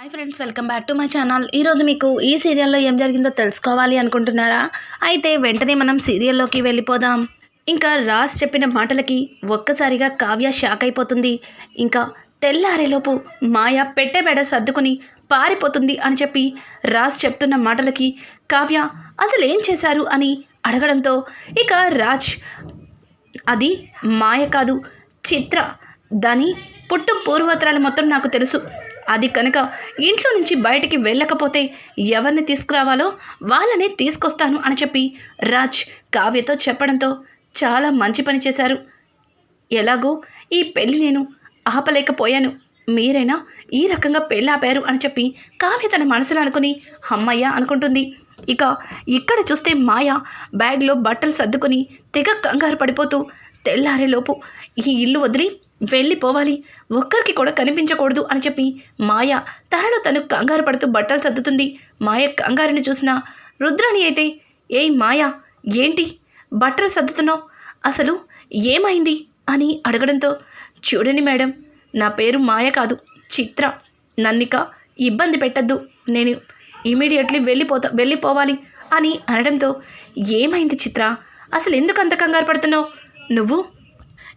Hi friends welcome back to my channel ఈరోజు మీకు ఈ సీరియల్లో ఏం జరిగిందో తెలుసుకోవాలి అనుకుంటున్నారా? అయితే వెంటనే మనం సీరియల్లోకి వెళ్ళిపోదాం. ఇంకా రాజ్ చెప్పిన మాటలకి ఒక్కసారిగా కావ్య షాక్ అయిపోతుంది. ఇంకా తెల్లారేలోపు మాయ పెట్టెబెడ సర్దుకుని పారిపోతుంది అని చెప్పి రాజ్ చెప్తున్న మాటలకి కావ్య అసలు ఏం చేశారు అని అడగడంతో ఇక రాజ్ అది మాయ కాదు చిత్ర దాని పుట్టు పూర్వోత్తరాలు మొత్తం నాకు తెలుసు. అది కనుక ఇంట్లో నుంచి బయటికి వెళ్ళకపోతే ఎవరిని తీసుకురావాలో వాళ్ళని తీసుకొస్తాను అని చెప్పి రాజ్ కావ్యతో చెప్పడంతో చాలా మంచి పని చేశారు. ఎలాగో ఈ పెళ్ళి నేను ఆపలేకపోయాను. మీరైనా ఈ రకంగా పెళ్ళి ఆపారు అని చెప్పి కావ్య తన మనసులో అనుకుని అమ్మయ్య అనుకుంటుంది. ఇక ఇక్కడ చూస్తే మాయ బ్యాగ్లో బట్టలు సర్దుకుని తెగ కంగారు పడిపోతూ తెల్లారేలోపు ఈ ఇల్లు వదిలి వెళ్ళిపోవాలి. ఒక్కరికి కూడా కనిపించకూడదు అని చెప్పి మాయ తనలో తను కంగారు పడుతూ బట్టలు సర్దుతుంది. మాయ కంగారుని చూసిన రుద్రాణి అయితే ఏయ్ మాయ ఏంటి? బట్టలు సర్దుతున్నావు? అసలు ఏమైంది? అని అడగడంతో చూడండి మేడం నా పేరు మాయ కాదు చిత్ర. నన్నిక ఇబ్బంది పెట్టద్దు. నేను ఇమీడియట్లీ వెళ్ళిపోతా వెళ్ళిపోవాలి అని అనడంతో ఏమైంది చిత్ర? అసలు ఎందుకు అంత కంగారు పడుతున్నావు? నువ్వు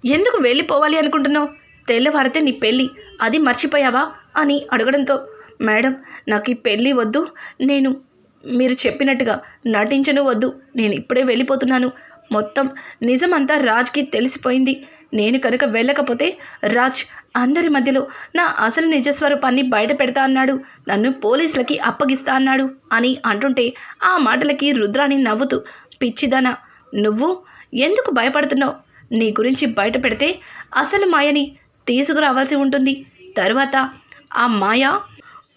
ఎందుకు వెళ్ళిపోవాలి అనుకుంటున్నావు? తెల్లవారితే నీ పెళ్ళి. అది మర్చిపోయావా? అని అడగడంతో మేడం నాకు ఈ పెళ్ళి వద్దు. నేను మీరు చెప్పినట్టుగా నటించను వద్దు. నేను ఇప్పుడే వెళ్ళిపోతున్నాను. మొత్తం నిజమంతా రాజ్కి తెలిసిపోయింది. నేను కనుక వెళ్ళకపోతే రాజ్ అందరి మధ్యలో నా అసలు నిజస్వరూపాన్ని బయట పెడతా అన్నాడు. నన్ను పోలీసులకి అప్పగిస్తా అన్నాడు అని అంటుంటే ఆ మాటలకి రుద్రాణి నవ్వుతూ పిచ్చిదానా నువ్వు ఎందుకు భయపడుతున్నావు? నీ గురించి బయట పెడితే అసలు మాయని తీసుకురావాల్సి ఉంటుంది. తర్వాత ఆ మాయ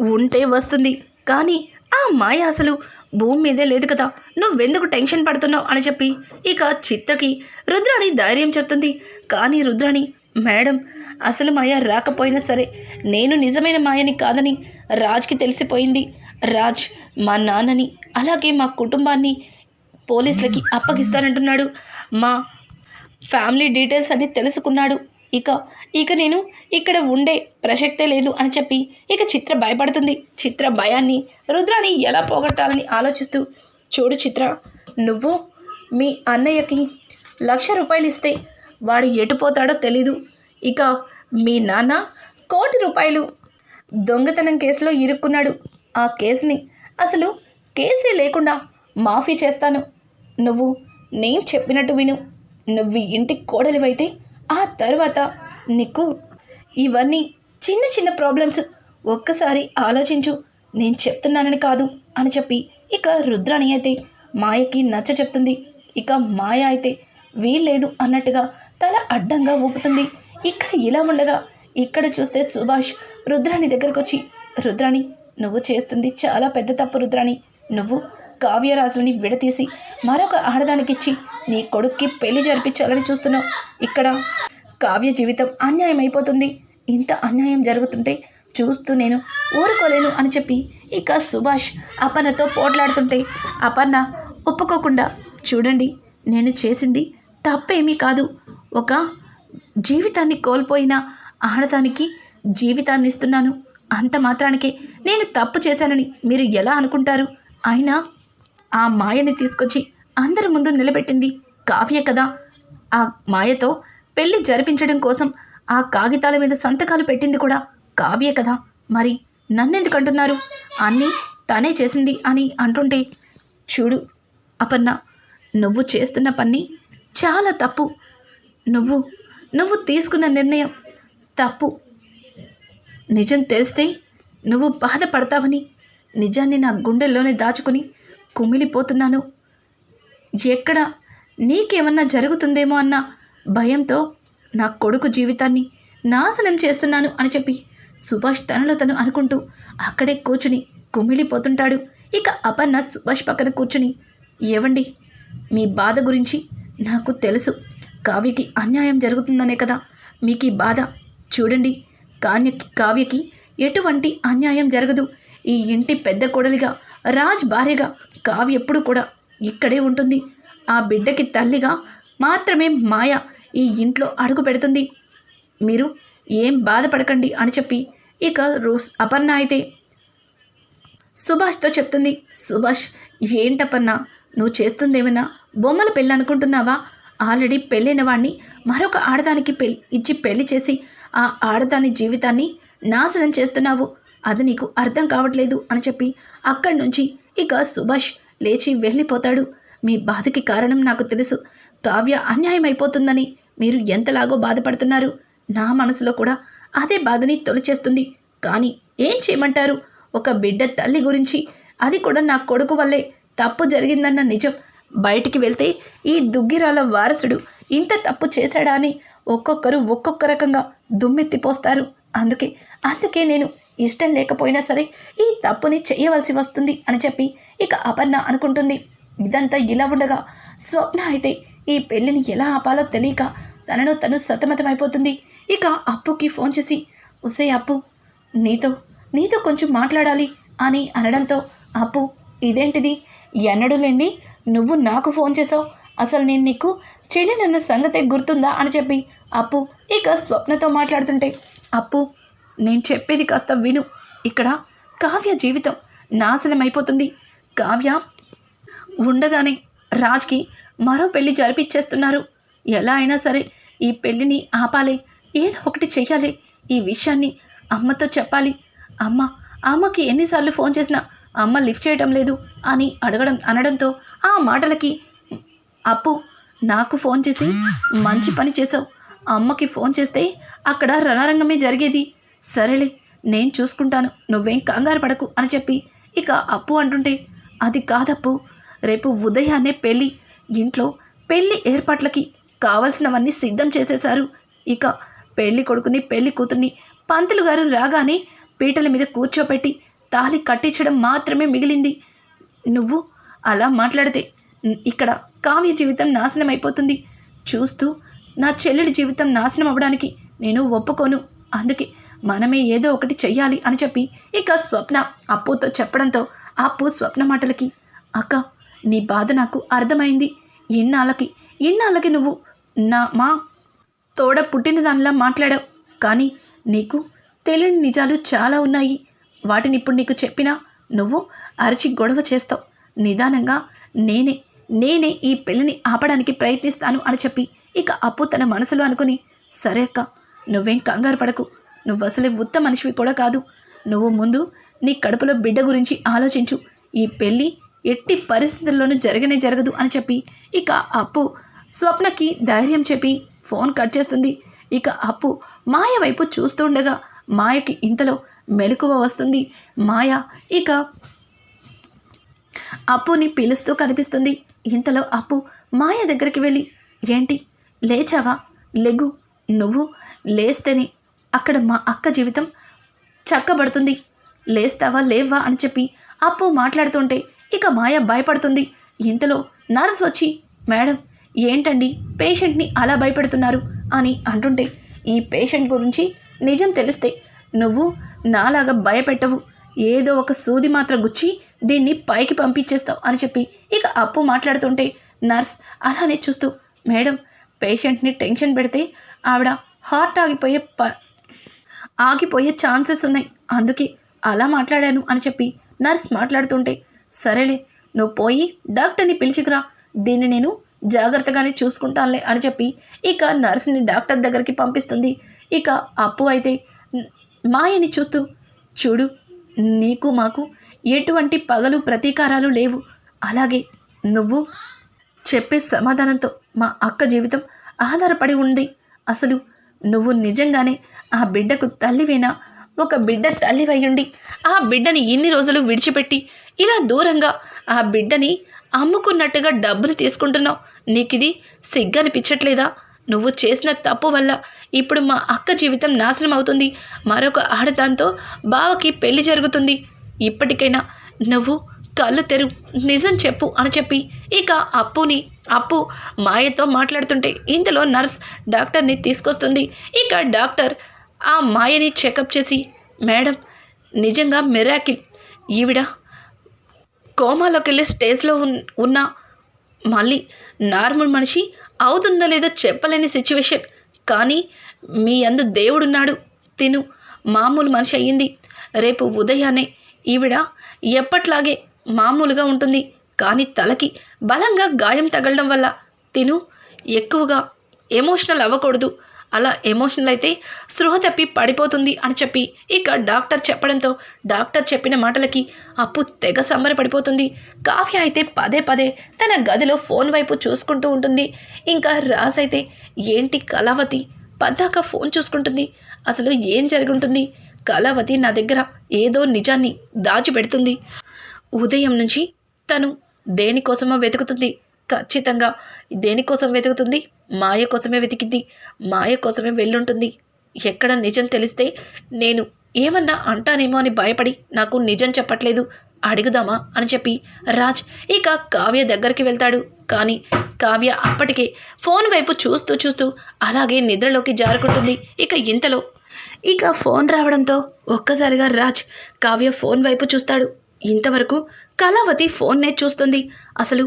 ఉంటే వస్తుంది. కానీ ఆ మాయ అసలు భూమి మీదే లేదు కదా. నువ్వెందుకు టెన్షన్ పడుతున్నావు అని చెప్పి ఇక చిత్తకి రుద్రాణి ధైర్యం చెప్తుంది. కానీ రుద్రాణి మేడం అసలు మాయ రాకపోయినా సరే నేను నిజమైన మాయని కాదని రాజ్కి తెలిసిపోయింది. రాజ్ మా నాన్నని అలాగే మా కుటుంబాన్ని పోలీసులకి అప్పగిస్తానంటున్నాడు. మా ఫ్యామిలీ డీటెయిల్స్ అన్నీ తెలుసుకున్నాడు. ఇక ఇక నేను ఇక్కడ ఉండే ప్రసక్తే లేదు అని చెప్పి ఇక చిత్ర భయపడుతుంది. చిత్ర భయాన్ని రుద్రాని ఎలా పోగొట్టాలని ఆలోచిస్తూ చూడు చిత్ర నువ్వు మీ అన్నయ్యకి లక్ష రూపాయలు ఇస్తే వాడు ఎటుపోతాడో తెలీదు. ఇక మీ నాన్న కోటి రూపాయలు దొంగతనం కేసులో ఇరుక్కున్నాడు. ఆ కేసుని అసలు కేసే లేకుండా మాఫీ చేస్తాను. నువ్వు నేను చెప్పినట్టు విను. నువ్వు ఇంటి కోడలివైతే ఆ తర్వాత నీకు ఇవన్నీ చిన్న చిన్న ప్రాబ్లమ్స్ ఒక్కసారి ఆలోచించు. నేను చెప్తున్నానని కాదు అని చెప్పి ఇక రుద్రాణి అయితే మాయకి నచ్చ చెప్తుంది. ఇక మాయ అయితే వీల్లేదు అన్నట్టుగా తల అడ్డంగా ఊపుతుంది. ఇక్కడ ఇలా ఉండగా ఇక్కడ చూస్తే సుభాష్ రుద్రాణి దగ్గరకు వచ్చి రుద్రాణి నువ్వు చేస్తుంది చాలా పెద్ద తప్పు రుద్రాణి. నువ్వు కావ్యరాజుని విడతీసి మరొక ఆడదానికిచ్చి నీ కొడుక్కి పెళ్ళి జరిపించాలని చూస్తున్నావు. ఇక్కడ కావ్య జీవితం అన్యాయం అయిపోతుంది. ఇంత అన్యాయం జరుగుతుంటే చూస్తూ నేను ఊరుకోలేను అని చెప్పి ఇక సుభాష్ అపర్ణతో పోట్లాడుతుంటే అపర్ణ ఒప్పుకోకుండా చూడండి నేను చేసింది తప్పేమీ కాదు. ఒక జీవితాన్ని కోల్పోయిన ఆడదానికి జీవితాన్ని ఇస్తున్నాను. అంత మాత్రానికే నేను తప్పు చేశానని మీరు ఎలా అనుకుంటారు? అయినా ఆ మాయని తీసుకొచ్చి అందరి ముందు నిలబెట్టింది కావ్య కదా. ఆ మాయతో పెళ్ళి జరిపించడం కోసం ఆ కాగితాల మీద సంతకాలు పెట్టింది కూడా కావ్య కదా. మరి నన్నెందుకు అంటున్నారు అన్నీ తనే చేసింది అని అంటుంటే చూడు అపర్ణ నువ్వు చేస్తున్న పని చాలా తప్పు. నువ్వు నువ్వు తీసుకున్న నిర్ణయం తప్పు. నిజం తెలిస్తే నువ్వు బాధపడతావని నిజాన్ని నా గుండెల్లోనే దాచుకుని కుమిలిపోతున్నాను. ఎక్కడ నీకేమన్నా జరుగుతుందేమో అన్న భయంతో నా కొడుకు జీవితాన్ని నాశనం చేస్తున్నాను అని చెప్పి సుభాష్ తనలో తను అనుకుంటూ అక్కడే కూర్చుని కుమిలిపోతుంటాడు. ఇక అపర్ణ సుభాష్ పక్కన కూర్చుని ఏవండి మీ బాధ గురించి నాకు తెలుసు. కావ్యకి అన్యాయం జరుగుతుందనే కదా. మీకు ఈ బాధ? చూడండి కాన్యకి కావ్యకి ఎటువంటి అన్యాయం జరగదు. ఈ ఇంటి పెద్ద కొడలిగా రాజ్ భార్యగా కావ్య ఎప్పుడు కూడా ఇక్కడే ఉంటుంది. ఆ బిడ్డకి తల్లిగా మాత్రమే మాయ ఈ ఇంట్లో అడుగు పెడుతుంది. మీరు ఏం బాధపడకండి అని చెప్పి ఇక రోస్ అపర్ణ అయితే సుభాష్తో చెప్తుంది. సుభాష్ ఏంటపర్ణ? నువ్వు చేస్తుందేమైనా? బొమ్మల పెళ్ళి అనుకుంటున్నావా? ఆల్రెడీ పెళ్ళైన వాడిని మరొక ఆడదానికి పెళ్ళి ఇచ్చి పెళ్ళి చేసి ఆ ఆడదాని జీవితాన్ని నాశనం చేస్తున్నావు. అది నీకు అర్థం కావట్లేదు అని చెప్పి అక్కడి నుంచి ఇక సుభాష్ లేచి వెళ్ళిపోతాడు. మీ బాధకి కారణం నాకు తెలుసు. కావ్య అన్యాయం అయిపోతుందని మీరు ఎంతలాగో బాధపడుతున్నారు. నా మనసులో కూడా అదే బాధని తొలిచేస్తుంది. కానీ ఏం చేయమంటారు? ఒక బిడ్డ తల్లి గురించి అది కూడా నా కొడుకు వల్లే తప్పు జరిగిందన్న నిజం. బయటికి వెళ్తే ఈ దుగ్గిరాల వారసుడు ఇంత తప్పు చేశాడా అని ఒక్కొక్కరు ఒక్కొక్క రకంగా దుమ్మెత్తిపోస్తారు. అందుకే అందుకే నేను ఇష్టం లేకపోయినా సరే ఈ తప్పుని చేయవలసి వస్తుంది అని చెప్పి ఇక అపర్ణ అనుకుంటుంది. ఇదంతా ఇలా ఉండగా స్వప్న అయితే ఈ పెళ్ళిని ఎలా ఆపాలో తెలియక తనను తను సతమతమైపోతుంది. ఇక అప్పుకి ఫోన్ చేసి ఉసే అప్పు నీతో నీతో కొంచెం మాట్లాడాలి అని అనడంతో అప్పు ఇదేంటిది? ఎన్నడూ లేని నువ్వు నాకు ఫోన్ చేసావు. అసలు నేను నీకు చెల్లెనన్న సంగతే గుర్తుందా? అని చెప్పి అప్పు ఇక స్వప్నతో మాట్లాడుతుంటే అప్పు నేను చెప్పేది కాస్త విను. ఇక్కడ కావ్య జీవితం నాశనం అయిపోతుంది కావ్య ఉండగానే రాజ్కి మరో పెళ్ళి జరిపిచ్చేస్తున్నారు. ఎలా అయినా సరే ఈ పెళ్ళిని ఆపాలి. ఏదో ఒకటి చెయ్యాలి. ఈ విషయాన్ని అమ్మతో చెప్పాలి. అమ్మ అమ్మకి ఎన్నిసార్లు ఫోన్ చేసినా అమ్మ లిఫ్ట్ చేయడం లేదు అని అడగడం అనడంతో ఆ మాటలకి అప్పు నాకు ఫోన్ చేసి మంచి పని చేసావు. అమ్మకి ఫోన్ చేస్తే అక్కడ రణరంగమే జరిగేది. సరేలే నేను చూసుకుంటాను. నువ్వేం కంగారు పడకు అని చెప్పి ఇక అప్పు అంటుంటే అది కాదప్పు. రేపు ఉదయాన్నే పెళ్ళి. ఇంట్లో పెళ్ళి ఏర్పాట్లకి కావలసినవన్నీ సిద్ధం చేసేశారు. ఇక పెళ్ళి కొడుకుని పెళ్ళి కూతుర్ని పంతులు గారు రాగానే పీటల మీద కూర్చోపెట్టి తాళి కట్టించడం మాత్రమే మిగిలింది. నువ్వు అలా మాట్లాడితే ఇక్కడ కావ్య జీవితం నాశనం అయిపోతుంది చూస్తూ నా చెల్లెడి జీవితం నాశనం అవ్వడానికి నేను ఒప్పుకోను. అందుకే మనమే ఏదో ఒకటి చెయ్యాలి అని చెప్పి ఇక స్వప్న అప్పుతో చెప్పడంతో అప్పు స్వప్న మాటలకి అక్క నీ బాధ నాకు అర్థమైంది. ఇన్నాళ్ళకి ఇన్నాళ్ళకి నువ్వు నా మా తోడ పుట్టిన దానిలా మాట్లాడావు. కానీ నీకు తెలియని నిజాలు చాలా ఉన్నాయి. వాటిని ఇప్పుడు నీకు చెప్పినా నువ్వు అరిచి గొడవ చేస్తావు. నిదానంగా నేనే నేనే ఈ పెళ్ళిని ఆపడానికి ప్రయత్నిస్తాను అని చెప్పి ఇక అప్పు తన మనసులో అనుకుని సరే అక్క నువ్వేం కంగారు పడకు. నువ్వు అసలే ఉత్త మనిషివి కూడా కాదు. నువ్వు ముందు నీ కడుపులో బిడ్డ గురించి ఆలోచించు. ఈ పెళ్ళి ఎట్టి పరిస్థితుల్లోనూ జరగనే జరగదు అని చెప్పి. ఇక అప్పు స్వప్నకి ధైర్యం చెప్పి ఫోన్ కట్ చేస్తుంది. ఇక అప్పు మాయ వైపు చూస్తుండగా మాయకి ఇంతలో మెలకువ వస్తుంది. మాయ ఇక అప్పుని పిలుస్తూ కనిపిస్తుంది. ఇంతలో అప్పు మాయ దగ్గరికి వెళ్ళి ఏంటి? లేచావా? లెగు. నువ్వు లేస్తేనే అక్కడ మా అక్క జీవితం చక్కబడుతుంది. లేస్తావా లేవా అని చెప్పి అప్పు మాట్లాడుతుంటే ఇక మాయ భయపడుతుంది. ఇంతలో నర్స్ వచ్చి మేడం ఏంటండి పేషెంట్ని అలా భయపెడుతున్నారు? అని అంటుంటే ఈ పేషెంట్ గురించి నిజం తెలిస్తే నువ్వు నాలాగా భయపెట్టవు. ఏదో ఒక సూది మాత్రం గుచ్చి దీన్ని పైకి పంపించేస్తావు అని చెప్పి ఇక అప్పు మాట్లాడుతుంటే నర్స్ అలానే చూస్తూ మేడం పేషెంట్ని టెన్షన్ పెడితే ఆవిడ హార్ట్ ఆగిపోయే ప ఆగిపోయే ఛాన్సెస్ ఉన్నాయి. అందుకే అలా మాట్లాడాను అని చెప్పి నర్స్ మాట్లాడుతుంటే సరేలే నువ్వు పోయి డాక్టర్ని పిలిచికురా. దీన్ని నేను జాగ్రత్తగానే చూసుకుంటానులే అని చెప్పి ఇక నర్స్ని డాక్టర్ దగ్గరికి పంపిస్తుంది. ఇక అప్పు అయితే మాయని చూస్తూ చూడు నీకు మాకు ఎటువంటి పగలు ప్రతీకారాలు లేవు. అలాగే నువ్వు చెప్పే సమాధానంతో మా అక్క జీవితం ఆధారపడి ఉంది. అసలు నువ్వు నిజంగానే ఆ బిడ్డకు తల్లివేనా? ఒక బిడ్డ తల్లివయ్యుండి ఆ బిడ్డని ఇన్ని రోజులు విడిచిపెట్టి ఇలా దూరంగా ఆ బిడ్డని అమ్ముకున్నట్టుగా డబ్బులు తీసుకుంటున్నావు? నీకు ఇది సిగ్గనిపించట్లేదా నువ్వు చేసిన తప్పు వల్ల ఇప్పుడు మా అక్క జీవితం నాశనం అవుతుంది మరొక ఆడదాంతో బావకి పెళ్ళి జరుగుతుంది. ఇప్పటికైనా నువ్వు కళ్ళు తెరు. నిజం చెప్పు అని చెప్పి ఇక అప్పుని అప్పు మాయతో మాట్లాడుతుంటే ఇంతలో నర్స్ డాక్టర్ని తీసుకొస్తుంది. ఇక డాక్టర్ ఆ మాయని చెకప్ చేసి మేడం నిజంగా మిరాకిల్. ఈవిడ కోమాలోకి వెళ్ళే స్టేజ్లో ఉన్ ఉన్న. మళ్ళీ నార్మల్ మనిషి అవుతుందో లేదో చెప్పలేని సిచ్యువేషన్. కానీ మీ అందు దేవుడున్నాడు. తిను. మామూలు మనిషి అయ్యింది. రేపు ఉదయాన్నే ఈవిడ ఎప్పట్లాగే మామూలుగా ఉంటుంది. కానీ తలకి బలంగా గాయం తగలడం వల్ల తిను. ఎక్కువగా ఎమోషనల్ అవ్వకూడదు. అలా ఎమోషనల్ అయితే స్పృహ తప్పి పడిపోతుంది అని చెప్పి ఇక డాక్టర్ చెప్పడంతో డాక్టర్ చెప్పిన మాటలకి అప్పు తెగ సంబరపడిపోతుంది కావ్య అయితే పదే పదే తన గదిలో ఫోన్ వైపు చూసుకుంటూ ఉంటుంది. ఇంకా రాజ్ అయితే ఏంటి కళావతి? పద్దాక ఫోన్ చూసుకుంటుంది. అసలు ఏం జరుగుంటుంది కళావతి నా దగ్గర ఏదో నిజాన్ని దాచిపెడుతుంది. ఉదయం నుంచి తను దేనికోసమో వెతుకుతుంది. ఖచ్చితంగా దేనికోసం వెతుకుతుంది? మాయ కోసమే వెతికింది. మాయ కోసమే వెళ్ళుంటుంది. ఎక్కడ నిజం తెలిస్తే నేను ఏమన్నా అంటానేమో అని భయపడి నాకు నిజం చెప్పట్లేదు. అడుగుదామా అని చెప్పి రాజ్ ఇక కావ్య దగ్గరికి వెళ్తాడు. కానీ కావ్య అప్పటికే ఫోన్ వైపు చూస్తూ చూస్తూ అలాగే నిద్రలోకి జారుకుంటుంది. ఇక ఇంతలో ఇక ఫోన్ రావడంతో ఒక్కసారిగా రాజ్ కావ్య ఫోన్ వైపు చూస్తాడు. ఇంతవరకు కళావతి ఫోన్నే చూస్తుంది. అసలు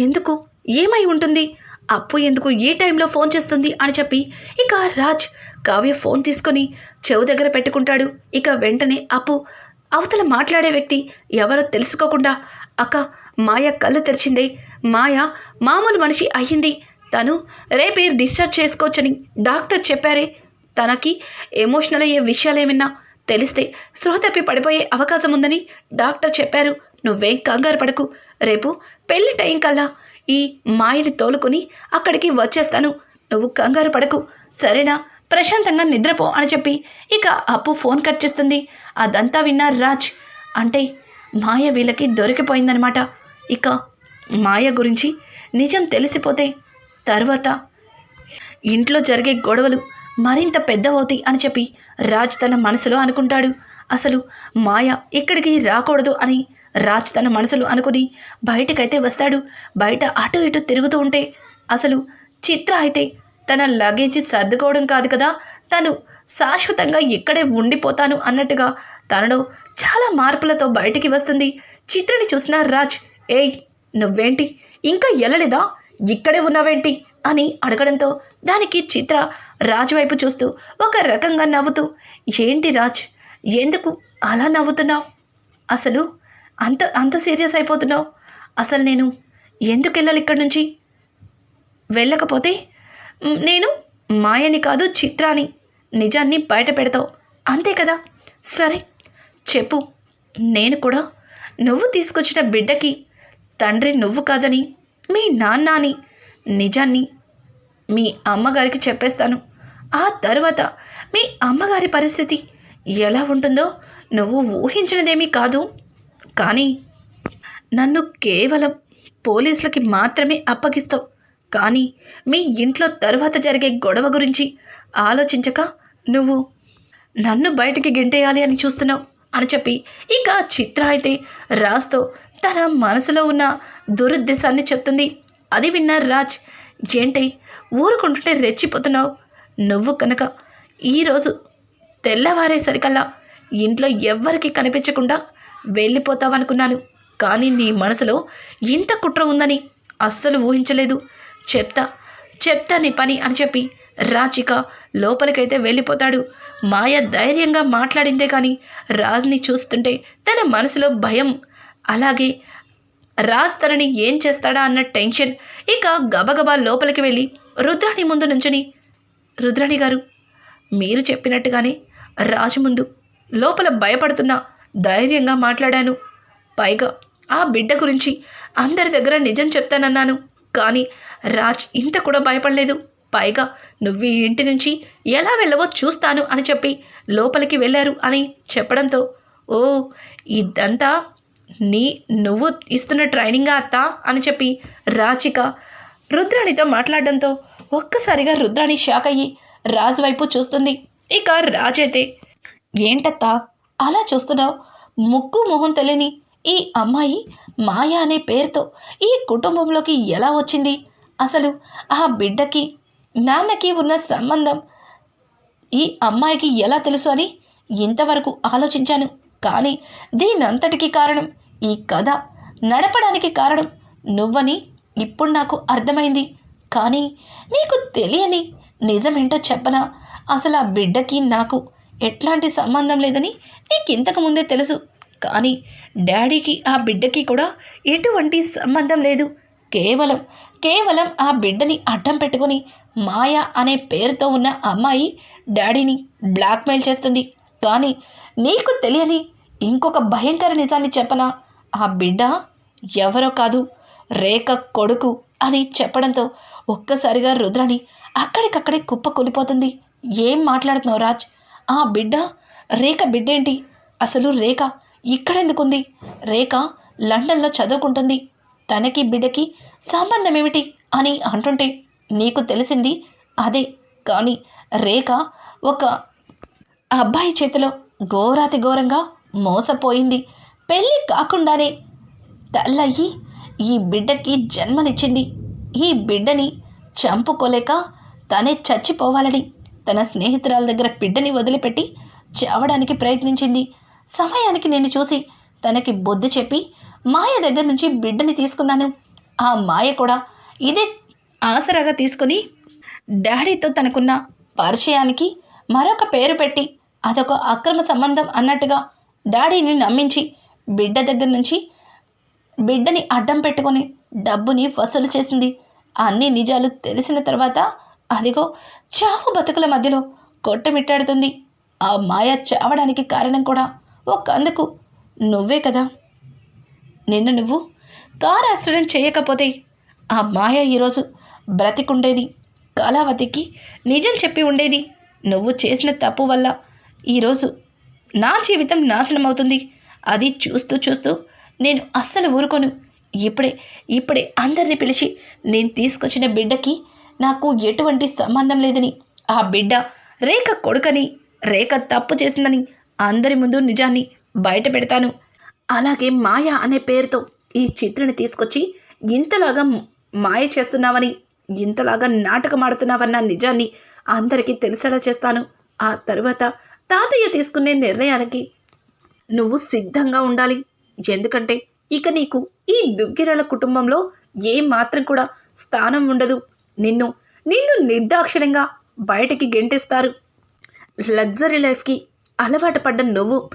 ఎందుకు? ఏమై ఉంటుంది? అప్పు ఎందుకు ఏ టైంలో ఫోన్ చేస్తుంది అని చెప్పి ఇక రాజ్ కావ్య ఫోన్ తీసుకొని చెవు దగ్గర పెట్టుకుంటాడు. ఇక వెంటనే అప్పు అవతల మాట్లాడే వ్యక్తి ఎవరో తెలుసుకోకుండా అక్క మాయ కళ్ళు తెరిచిందే. మాయ మామూలు మనిషి అయ్యింది. తను రేపే డిశ్చార్జ్ చేసుకోవచ్చని డాక్టర్ చెప్పారే. తనకి ఎమోషనల్ అయ్యే విషయాలు ఏమన్నా తెలిస్తే స్పృహ తప్పి పడిపోయే అవకాశం ఉందని డాక్టర్ చెప్పారు. నువ్వేం కంగారు పడకు. రేపు పెళ్ళి టైం కల్లా ఈ మాయని తోలుకొని అక్కడికి వచ్చేస్తాను. నువ్వు కంగారు పడకు. సరేనా? ప్రశాంతంగా నిద్రపో అని చెప్పి ఇక అప్పు ఫోన్ కట్ చేస్తుంది. అదంతా విన్న రాజ్ అంటే మాయ వీళ్ళకి దొరికిపోయిందనమాట ఇక మాయ గురించి నిజం తెలిసిపోతే తర్వాత ఇంట్లో జరిగే గొడవలు మరింత పెద్దవవుతాయి అని చెప్పి రాజ్ తన మనసులో అనుకుంటాడు. అసలు మాయ ఇక్కడికి రాకూడదు అని రాజ్ తన మనసులో అనుకుని బయటకైతే వస్తాడు. బయట అటు ఇటు తిరుగుతూ ఉంటే అసలు చిత్ర అయితే తన లగేజ్ సర్దుకోవడం కాదు కదా. తను శాశ్వతంగా ఇక్కడే ఉండిపోతాను అన్నట్టుగా తనలో చాలా మార్పులతో బయటికి వస్తుంది. చిత్రని చూసిన రాజ్ ఏయ్ నువ్వేంటి? ఇంకా ఎల్లలేదా ఇక్కడే ఉన్నావేంటి? అని అడగడంతో దానికి చిత్ర రాజు వైపు చూస్తూ ఒక రకంగా నవ్వుతూ ఏంటి రాజ్ ఎందుకు అలా నవ్వుతున్నావు? అసలు అంత అంత సీరియస్ అయిపోతున్నావు? అసలు నేను ఎందుకు వెళ్ళాలి ఇక్కడి నుంచి? వెళ్ళకపోతే నేను మాయని కాదు చిత్రాని నిజాన్ని బయట పెడతావు. అంతే కదా? సరే చెప్పు. నేను కూడా నువ్వు తీసుకొచ్చిన బిడ్డకి తండ్రి నువ్వు కాదని మీ నాన్న అని నిజాన్ని మీ అమ్మగారికి చెప్పేస్తాను. ఆ తర్వాత మీ అమ్మగారి పరిస్థితి ఎలా ఉంటుందో నువ్వు ఊహించినదేమీ కాదు. కానీ నన్ను కేవలం పోలీసులకి మాత్రమే అప్పగిస్తావు. కానీ మీ ఇంట్లో తరువాత జరిగే గొడవ గురించి ఆలోచించక నువ్వు నన్ను బయటికి గెంటేయాలి అని చూస్తున్నావు అని చెప్పి ఇక చిత్ర అయితే రాస్తో తన మనసులో ఉన్న దురుద్దేశాన్ని చెప్తుంది. అది విన్నారు రాజ్. ఏంటి ఊరుకుంటుంటే రెచ్చిపోతున్నావు? నువ్వు కనుక ఈరోజు తెల్లవారేసరికల్లా ఇంట్లో ఎవ్వరికి కనిపించకుండా వెళ్ళిపోతావనుకున్నాను. కానీ నీ మనసులో ఇంత కుట్ర ఉందని అస్సలు ఊహించలేదు. చెప్తా చెప్తా నీ పని అని చెప్పి రాచిక లోపలికైతే వెళ్ళిపోతాడు. మాయ ధైర్యంగా మాట్లాడిందే కానీ రాజ్ని చూస్తుంటే తన మనసులో భయం. అలాగే రాజ్ తనని ఏం చేస్తాడా అన్న టెన్షన్ ఇక గబగబా లోపలికి వెళ్ళి రుద్రాణి ముందు నుంచుని రుద్రాణి గారు మీరు చెప్పినట్టుగానే రాజు ముందు లోపల భయపడుతున్నా ధైర్యంగా మాట్లాడాను. పైగా ఆ బిడ్డ గురించి అందరి దగ్గర నిజం చెప్తానన్నాను. కానీ రాజ్ ఇంత కూడా భయపడలేదు. పైగా నువ్వు ఈ ఇంటి నుంచి ఎలా వెళ్ళవో చూస్తాను అని చెప్పి లోపలికి వెళ్ళారు అని చెప్పడంతో ఓ ఇదంతా నీ నువ్వు ఇస్తున్న ట్రైనింగా అత్త? అని చెప్పి రాచిక రుద్రాణితో మాట్లాడడంతో ఒక్కసారిగా రుద్రాణి షాక్ అయ్యి రాజు వైపు చూస్తుంది. ఇక రాజైతే ఏంటత్తా? అలా చూస్తున్నావు? ముక్కు మొహం తెలియని ఈ అమ్మాయి మాయా అనే పేరుతో ఈ కుటుంబంలోకి ఎలా వచ్చింది? అసలు ఆ బిడ్డకి నాన్నకి ఉన్న సంబంధం ఈ అమ్మాయికి ఎలా తెలుసు అని ఇంతవరకు ఆలోచించాను. కానీ దీనంతటికి కారణం ఈ కథ నడపడానికి కారణం నువ్వని ఇప్పుడు నాకు అర్థమైంది. కానీ నీకు తెలియని నిజమేంటో చెప్పనా? అసలు ఆ బిడ్డకి నాకు ఎట్లాంటి సంబంధం లేదని నీకు ఇంతకు ముందే తెలుసు. కానీ డాడీకి ఆ బిడ్డకి కూడా ఎటువంటి సంబంధం లేదు. కేవలం కేవలం ఆ బిడ్డని అడ్డం పెట్టుకొని మాయ అనే పేరుతో ఉన్న అమ్మాయి డాడీని బ్లాక్మెయిల్ చేస్తుంది. కానీ నీకు తెలియని ఇంకొక భయంకర నిజాన్ని చెప్పనా? ఆ బిడ్డ ఎవరో కాదు రేఖ కొడుకు అని చెప్పడంతో ఒక్కసారిగా రుద్రాణి అక్కడికక్కడే కుప్ప కూలిపోతుంది. ఏం మాట్లాడుతున్నావు రాజ్? ఆ బిడ్డ రేఖ బిడ్డేంటి? అసలు రేఖ ఇక్కడెందుకుంది? రేఖ లండన్లో చదువుకుంటుంది. తనకి బిడ్డకి సంబంధం ఏమిటి అని అంటుంటే నీకు తెలిసింది అదే. కానీ రేఖ ఒక అబ్బాయి చేతిలో ఘోరాతి ఘోరంగా మోసపోయింది. పెళ్ళి కాకుండానే తల్లయ్యి ఈ బిడ్డకి జన్మనిచ్చింది. ఈ బిడ్డని చంపుకోలేక తనే చచ్చిపోవాలని తన స్నేహితురాల దగ్గర బిడ్డని వదిలిపెట్టి చావడానికి ప్రయత్నించింది. సమయానికి నేను చూసి తనకి బొద్ది చెప్పి మాయ దగ్గర నుంచి బిడ్డని తీసుకున్నాను. ఆ మాయ కూడా ఇదే ఆసరాగా తీసుకుని డాడీతో తనకున్న పరిచయానికి మరొక పేరు పెట్టి అదొక అక్రమ సంబంధం అన్నట్టుగా డాడీని నమ్మించి బిడ్డ దగ్గర నుంచి బిడ్డని అడ్డం పెట్టుకొని డబ్బుని వసూలు చేసింది. అన్ని నిజాలు తెలిసిన తర్వాత అదిగో చావు బతుకుల మధ్యలో కొట్టమిట్టాడుతుంది. ఆ మాయ చావడానికి కారణం కూడా ఒక అందుకు నువ్వే కదా. నిన్ను నువ్వు కార్ యాక్సిడెంట్ చేయకపోతే ఆ మాయ ఈరోజు బ్రతికుండేది. కళావతికి నిజం చెప్పి ఉండేది. నువ్వు చేసిన తప్పు వల్ల ఈరోజు నా జీవితం నాశనం అవుతుంది అది చూస్తూ చూస్తూ నేను అస్సలు ఊరుకోను. ఇప్పుడే ఇప్పుడే అందరిని పిలిచి నేను తీసుకొచ్చిన బిడ్డకి నాకు ఎటువంటి సంబంధం లేదని ఆ బిడ్డ రేఖ కొడుకని రేఖ తప్పు చేసిందని అందరి ముందు నిజాన్ని బయట పెడతాను. అలాగే మాయ అనే పేరుతో ఈ చిత్రని తీసుకొచ్చి ఇంతలాగా మాయ చేస్తున్నావని ఇంతలాగా నాటకం ఆడుతున్నావన్న నిజాన్ని అందరికీ తెలిసేలా చేస్తాను. ఆ తరువాత తాతయ్య తీసుకునే నిర్ణయానికి నువ్వు సిద్ధంగా ఉండాలి. ఎందుకంటే ఇక నీకు ఈ దుగ్గిరల కుటుంబంలో ఏ మాత్రం కూడా స్థానం ఉండదు. నిన్ను నిన్ను నిర్దాక్షిణ్యంగా బయటికి గెంటేస్తారు. లగ్జరీ లైఫ్కి అలవాటు పడ్డ నువ్వు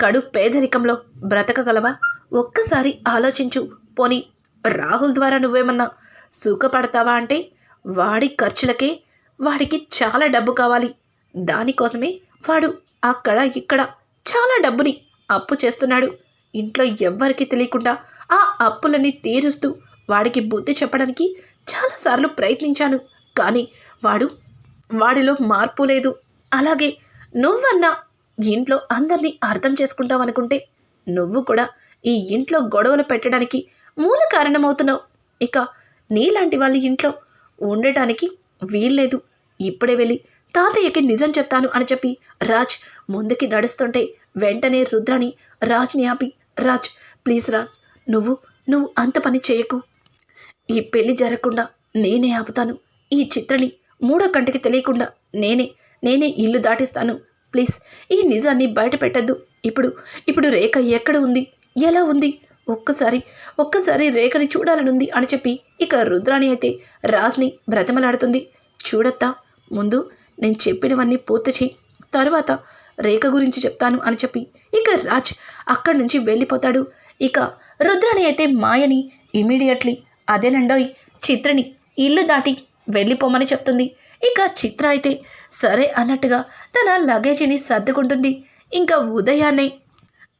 కడు పేదరికంలో బ్రతకగలవా? ఒక్కసారి ఆలోచించు. పోని రాహుల్ ద్వారా నువ్వేమన్నా సుఖపడతావా అంటే వాడి ఖర్చులకే వాడికి చాలా డబ్బు కావాలి. దానికోసమే వాడు అక్కడ ఇక్కడ చాలా డబ్బుని అప్పు చేస్తున్నాడు. ఇంట్లో ఎవ్వరికి తెలియకుండా ఆ అప్పులని తీరుస్తూ వాడికి బుద్ధి చెప్పడానికి చాలాసార్లు ప్రయత్నించాను. కానీ వాడు వాడిలో మార్పు లేదు. అలాగే నువ్వన్నా ఇంట్లో అందరినీ అర్థం చేసుకుంటావు అనుకుంటే నువ్వు కూడా ఈ ఇంట్లో గొడవలు పెట్టడానికి మూల కారణమవుతున్నావు. ఇక నీలాంటి వాళ్ళ ఇంట్లో ఉండటానికి వీల్లేదు. ఇప్పుడే వెళ్ళి తాతయ్యకి నిజం చెప్తాను అని చెప్పి రాజ్ ముందుకి నడుస్తుంటే వెంటనే రుద్రని రాజ్ని ఆపి రాజ్ ప్లీజ్ రాజ్ నువ్వు నువ్వు అంత పని చేయకు. ఈ పెళ్ళి జరగకుండా నేనే ఆపుతాను. ఈ చిత్రని మూడో కంటికి తెలియకుండా నేనే నేనే ఇల్లు దాటిస్తాను. ప్లీజ్ ఈ నిజాన్ని బయట పెట్టద్దు. ఇప్పుడు ఇప్పుడు రేఖ ఎక్కడ ఉంది? ఎలా ఉంది? ఒక్కసారి ఒక్కసారి రేఖని చూడాలనుంది అని చెప్పి ఇక రుద్రాణి అయితే రాజ్ని బ్రతమలాడుతుంది. చూడత్తా ముందు నేను చెప్పినవన్నీ పూర్తి చేయి తర్వాత రేఖ గురించి చెప్తాను అని చెప్పి ఇక రాజ్ అక్కడి నుంచి వెళ్ళిపోతాడు. ఇక రుద్రని అయితే మాయని ఇమీడియట్లీ అదేనండోయ్ చిత్రని ఇల్లు దాటి వెళ్ళిపోమని చెప్తుంది. ఇక చిత్ర అయితే సరే అన్నట్టుగా తన లగేజీని సర్దుకుంటుంది. ఇంకా ఉదయాన్నే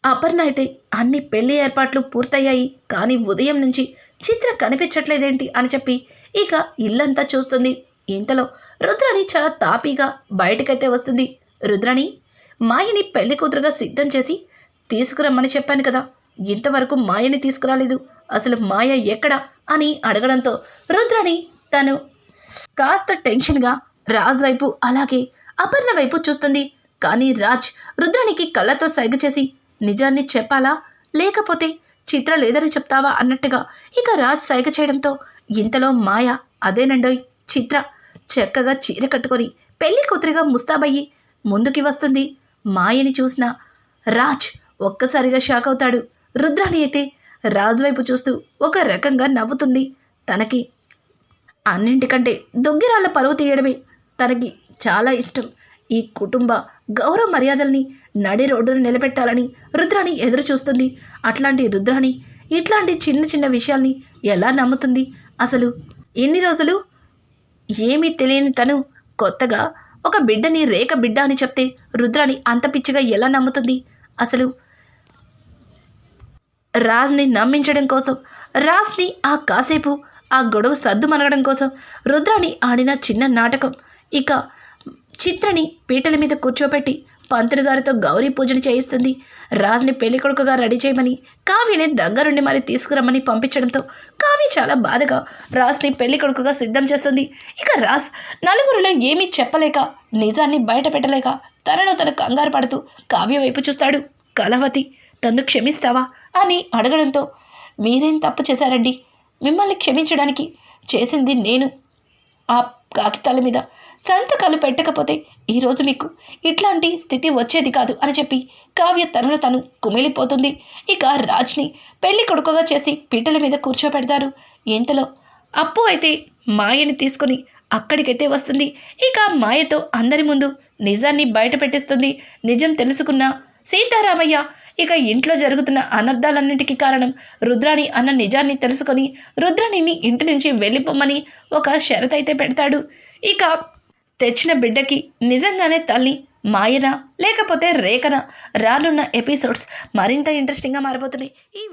అపర్ణ అయితే అన్ని పెళ్ళి ఏర్పాట్లు పూర్తయ్యాయి. కానీ ఉదయం నుంచి చిత్ర కనిపించట్లేదేంటి అని చెప్పి ఇక ఇల్లంతా చూస్తుంది. ఇంతలో రుద్రాణి చాలా తాపీగా బయటకైతే వస్తుంది. రుద్రాణి మాయని పెళ్ళి కూతురుగా సిద్ధం చేసి తీసుకురమ్మని చెప్పాను కదా. ఇంతవరకు మాయని తీసుకురాలేదు. అసలు మాయ ఎక్కడ అని అడగడంతో రుద్రాణి తను కాస్త టెన్షన్గా రాజ్ వైపు అలాగే అపర్ణ వైపు చూస్తుంది. కానీ రాజ్ రుద్రానికి కళ్ళతో సైగ చేసి నిజాన్ని చెప్పాలా? లేకపోతే చిత్ర లేదని చెప్తావా? అన్నట్టుగా ఇక రాజ్ సైగ చేయడంతో ఇంతలో మాయ అదేనండోయ్ చిత్ర చక్కగా చీర కట్టుకొని పెళ్ళి కూతురిగా ముస్తాబయ్యి ముందుకి వస్తుంది. మాయని చూసిన రాజ్ ఒక్కసారిగా షాక్ అవుతాడు. రుద్రాణి అయితే రాజు వైపు చూస్తూ ఒక రకంగా నవ్వుతుంది. తనకి అన్నింటికంటే దొంగిరాళ్ళ పరువు తీయడమే తనకి చాలా ఇష్టం. ఈ కుటుంబ గౌరవ మర్యాదల్ని నడి రోడ్డును నిలబెట్టాలని రుద్రాణి ఎదురు చూస్తుంది. అట్లాంటి రుద్రాణి ఇట్లాంటి చిన్న చిన్న విషయాల్ని ఎలా నమ్ముతుంది? అసలు ఎన్ని రోజులు ఏమీ తెలియని తను కొత్తగా ఒక బిడ్డని రేఖ బిడ్డ అని చెప్తే రుద్రాణి అంత పిచ్చిగా ఎలా నమ్ముతుంది? అసలు రాజ్ని నమ్మించడం కోసం రాజ్ని ఆ కాసేపు ఆ గొడవ సద్దు మనగడం కోసం రుద్రాణి ఆడిన చిన్న నాటకం. ఇక చిత్రని పీటల మీద కూర్చోబెట్టి పంతులు గారితో గౌరీ పూజను చేయిస్తుంది. రాజుని పెళ్ళి కొడుకుగా రెడీ చేయమని కావ్యని దగ్గరుండి మరి తీసుకురమ్మని పంపించడంతో కావ్య చాలా బాధగా రాజుని పెళ్ళి కొడుకుగా సిద్ధం చేస్తుంది. ఇక రాజ్ నలుగురిలో ఏమీ చెప్పలేక నిజాన్ని బయట పెట్టలేక తనను తను కంగారు పడుతూ కావ్య వైపు చూస్తాడు. కలవతి నన్ను క్షమిస్తావా? అని అడగడంతో మీరేం తప్పు చేశారండి? మిమ్మల్ని క్షమించడానికి చేసింది నేను. ఆ కాగితాల మీద సంతకాలు పెట్టకపోతే ఈరోజు మీకు ఇట్లాంటి స్థితి వచ్చేది కాదు అని చెప్పి కావ్య తనను తను కుమిలిపోతుంది. ఇక రాజ్ని పెళ్ళి కొడుకుగా చేసి పీటల మీద కూర్చోబెడతారు. ఇంతలో అప్పు అయితే మాయని తీసుకొని అక్కడికైతే వస్తుంది. ఇక మాయతో అందరి ముందు నిజాన్ని బయటపెట్టిస్తుంది నిజం తెలుసుకున్న సీతారామయ్య ఇక ఇంట్లో జరుగుతున్న అనర్థాలన్నింటికీ కారణం రుద్రాణి అన్న నిజాన్ని తెలుసుకొని రుద్రాణిని ఇంటి నుంచి వెళ్ళిపోమని ఒక షరతైతే పెడతాడు. ఇక తెచ్చిన బిడ్డకి నిజంగానే తల్లి మాయన లేకపోతే రేఖన రానున్న ఎపిసోడ్స్ మరింత ఇంట్రెస్టింగ్గా మారిపోతున్నాయి ఈ